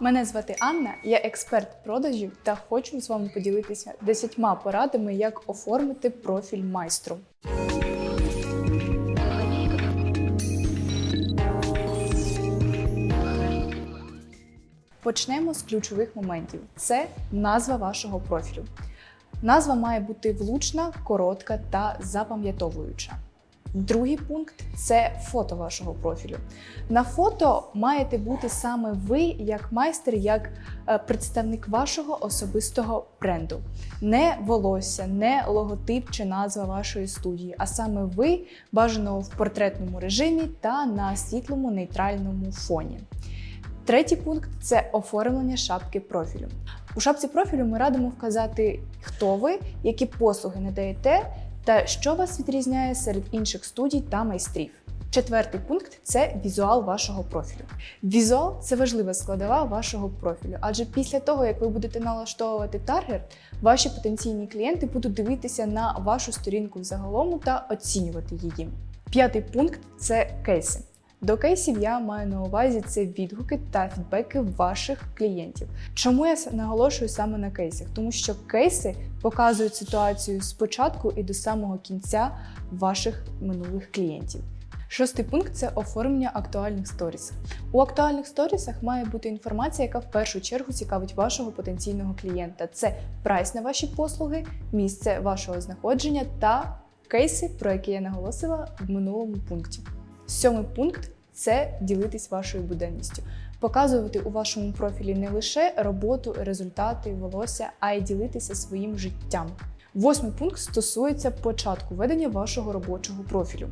Мене звати Анна, я експерт продажів та хочу з вами поділитися 10 порадами, як оформити профіль майстру. Почнемо з ключових моментів: це назва вашого профілю. Назва має бути влучна, коротка та запам'ятовуюча. Другий пункт це фото вашого профілю. На фото маєте бути саме ви, як майстер, як е, представник вашого особистого бренду. Не волосся, не логотип чи назва вашої студії, а саме ви бажано в портретному режимі та на світлому нейтральному фоні. Третій пункт це оформлення шапки профілю. У шапці профілю ми радимо вказати, хто ви, які послуги надаєте та що вас відрізняє серед інших студій та майстрів. Четвертий пункт це візуал вашого профілю. Візуал це важлива складова вашого профілю, адже після того, як ви будете налаштовувати таргет, ваші потенційні клієнти будуть дивитися на вашу сторінку взагалом та оцінювати її. П'ятий пункт це кейси. До кейсів я маю на увазі це відгуки та фідбеки ваших клієнтів. Чому я наголошую саме на кейсах? Тому що кейси показують ситуацію з початку і до самого кінця ваших минулих клієнтів. Шостий пункт це оформлення актуальних сторіс. У актуальних сторісах має бути інформація, яка в першу чергу цікавить вашого потенційного клієнта. Це прайс на ваші послуги, місце вашого знаходження та кейси, про які я наголосила в минулому пункті. Сьомий пункт це ділитись вашою буденністю. Показувати у вашому профілі не лише роботу, результати, волосся, а й ділитися своїм життям. Восьмий пункт стосується початку ведення вашого робочого профілю.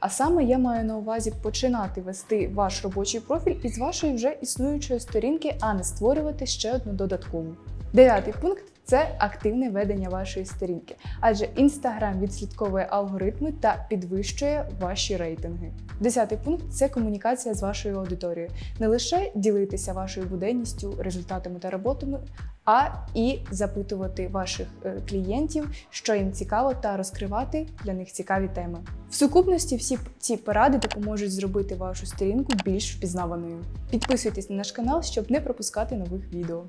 А саме я маю на увазі починати вести ваш робочий профіль із вашої вже існуючої сторінки, а не створювати ще одну додаткову. Дев'ятий пункт це активне ведення вашої сторінки, адже Instagram відслідковує алгоритми та підвищує ваші рейтинги. Десятий пункт це комунікація з вашою аудиторією. Не лише ділитися вашою буденністю, результатами та роботами, а і запитувати ваших е, клієнтів, що їм цікаво, та розкривати для них цікаві теми. В сукупності всі ці поради допоможуть зробити вашу сторінку більш впізнаваною. Підписуйтесь на наш канал, щоб не пропускати нових відео.